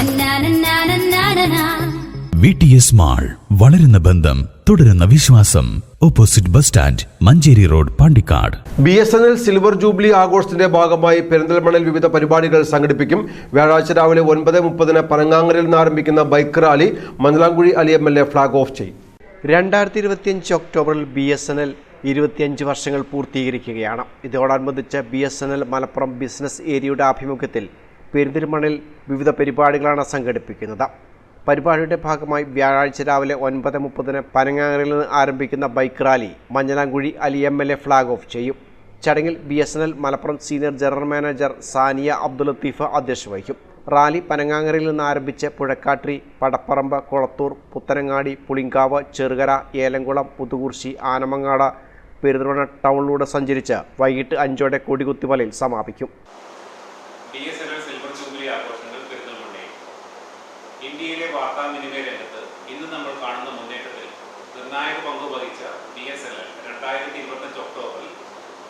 നന്നാനന്നാനന്നാനനാ. V T S mall വളരുന്ന ബന്ധം തുടരുന്ന വിശ്വാസം. Opposite bus stand Manjeri road Pandikkad. B S N L silver jubilee ആഘോഷത്തിന്റെ ഭാഗമായി പെരിന്തൽമണ്ണയിൽ വിവിധ പരിപാടികൾ സംഘടിപ്പിക്കും. വ്യാഴാഴ്ച രാവിലെ ഒൻപത് മുപ്പതിന് പനങ്ങാങ്ങരയിൽ നിന്ന് ആരംഭിക്കുന്ന bike rally Manjalamkuzhi Ali M L A flag off ചെയ്യും. രണ്ടായിരത്തി ഇരുപത്തിയഞ്ച് ഒക്ടോബറിൽ ബി എസ് എൻ എൽ ഇരുപത്തിയഞ്ച് വർഷങ്ങൾ പൂർത്തീകരിക്കുകയാണ്. ഇതോടനുബന്ധിച്ച് B S N L Malappuram business ഏരിയയുടെ ആഭിമുഖ്യത്തിൽ പെരിന്തൽമണ്ണിൽ വിവിധ പരിപാടികളാണ് സംഘടിപ്പിക്കുന്നത്. പരിപാടിയുടെ ഭാഗമായി വ്യാഴാഴ്ച രാവിലെ ഒൻപത് മുപ്പതിന് പനങ്ങാങ്ങരയിൽ നിന്ന് ആരംഭിക്കുന്ന bike rally മഞ്ഞനാങ്കുഴി Ali M L A flag off ചെയ്യും. ചടങ്ങിൽ B S N L Malappuram senior general manager Saniya Abdul Latheef അധ്യക്ഷത വഹിക്കും. റാലി പനങ്ങാങ്ങരയിൽ നിന്ന് ആരംഭിച്ച് പുഴക്കാട്രി പടപ്പറമ്പ് കുളത്തൂർ പുത്തനങ്ങാടി പുളിങ്കാവ് ചെറുകര ഏലംകുളം പുതുകുർശി ആനമങ്ങാട് പെരുന്തൽമണ്ണ ടൗണിലൂടെ സഞ്ചരിച്ച് വൈകിട്ട് അഞ്ചോടെ കൊടികുത്തിമലയിൽ സമാപിക്കും B S N L silver jubilee ആഘോഷങ്ങൾ പെരുന്തൽമണ്ണയിൽ ഇന്ത്യയിലെ വാർത്താവിനിമയ രംഗത്ത് ഇന്ന് നമ്മൾ കാണുന്ന മുന്നേറ്റത്തിൽ നിർണായക പങ്ക് വഹിച്ച ബി എസ് എൻ എൽ രണ്ടായിരത്തി ഇരുപത്തഞ്ച് ഒക്ടോബറിൽ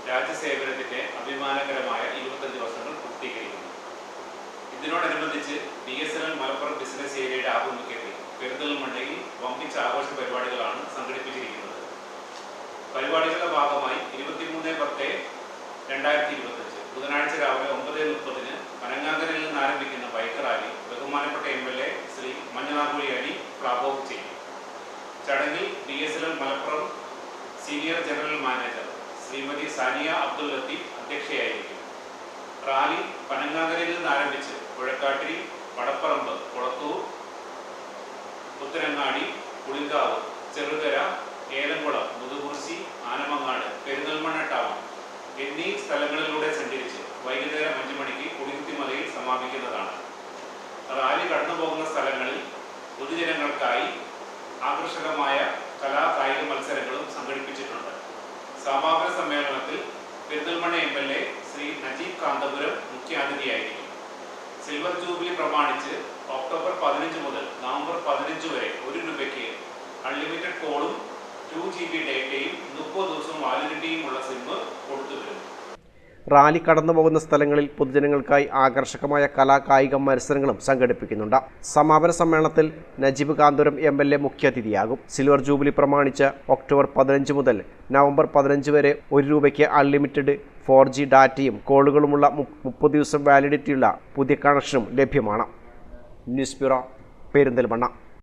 രാജ്യസേവനത്തിന്റെ അഭിമാനകരമായ ഇരുപത്തഞ്ച് വർഷങ്ങൾ പൂർത്തീകരിക്കുന്നു. ഇതിനോടനുബന്ധിച്ച് B S N L Malappuram business ഏരിയയുടെ ആഭിമുഖ്യത്തിൽ പെരുന്തൽമണ്ണയിൽ വമ്പിച്ച ആഘോഷ പരിപാടികളാണ് സംഘടിപ്പിച്ചിരിക്കുന്നത്. പരിപാടികളുടെ ഭാഗമായി ഇരുപത്തിമൂന്ന് പത്ത് രണ്ടായിരത്തി ഇരുപത്തഞ്ച് ബുധനാഴ്ച രാവിലെ ഒമ്പത് മുപ്പതിന് പനങ്ങാങ്കരയിൽ നിന്ന് ആരംഭിക്കുന്ന ബൈക്ക് റാലി ബഹുമാനപ്പെട്ട എം എൽ എ ശ്രീ മഞ്ഞനാകുഴി അലി ഫ്ലാഗ് ചെയ്യും ചടങ്ങിൽ B S L L Malappuram senior general manager Shrimati Saniya Abdul Latheef അധ്യക്ഷയായിരിക്കും. Rally പനങ്ങാങ്കരയിൽ നിന്ന് ആരംഭിച്ച് പുഴക്കാട്ടിരി പടപ്പറമ്പ് കുളത്തൂർ പുത്തരങ്ങാടി പുളിങ്കാവ് ചെറുകര ഏലംകുളം മുതുകുർശി ആനമങ്ങാട് പെരിന്തൽമണ്ണ ടൗൺ എന്നീ സ്ഥലങ്ങളിലൂടെ സഞ്ചരിച്ച് വൈകുന്നേരം അഞ്ചു മണിക്ക് കുളിക്കുത്തിമലയിൽ സമാപിക്കുന്നതാണ് റാലി കടന്നു പോകുന്ന സ്ഥലങ്ങളിൽ പൊതുജനങ്ങൾക്കായി ആകർഷകമായ കലാ കായിക മത്സരങ്ങളും സംഘടിപ്പിച്ചിട്ടുണ്ട്. സമാപന സമ്മേളനത്തിൽ Perinthalmanna M L A Shri Najeeb Kanthapuram മുഖ്യാതിഥിയായിരിക്കും. Silver jubilee പ്രമാണിച്ച് ഒക്ടോബർ പതിനഞ്ച് മുതൽ നവംബർ പതിനഞ്ച് വരെ ഒരു രൂപയ്ക്ക് അൺലിമിറ്റഡ് കോളും ടു ജി ബി ഡേറ്റയും മുപ്പത് ദിവസവും വാലിഡിറ്റിയും ഉള്ള സിം കൊടുത്തു വരുന്നു റാലി കടന്നു പോകുന്ന സ്ഥലങ്ങളിൽ പൊതുജനങ്ങൾക്കായി ആകർഷകമായ കലാ കായിക മത്സരങ്ങളും സംഘടിപ്പിക്കുന്നുണ്ട്. സമാപന സമ്മേളനത്തിൽ Najeeb Kanthapuram M L A മുഖ്യാതിഥിയാകും സിൽവർ ജൂബിലി പ്രമാണിച്ച് ഒക്ടോബർ പതിനഞ്ച് മുതൽ നവംബർ പതിനഞ്ച് വരെ ഒരു രൂപയ്ക്ക് അൺലിമിറ്റഡ് ഫോർ ജി ഡാറ്റയും കോളുകളുമുള്ള മുപ്പത് ദിവസം വാലിഡിറ്റിയുള്ള പുതിയ കണക്ഷനും ലഭ്യമാണ്. News bureau Perinthalmanna.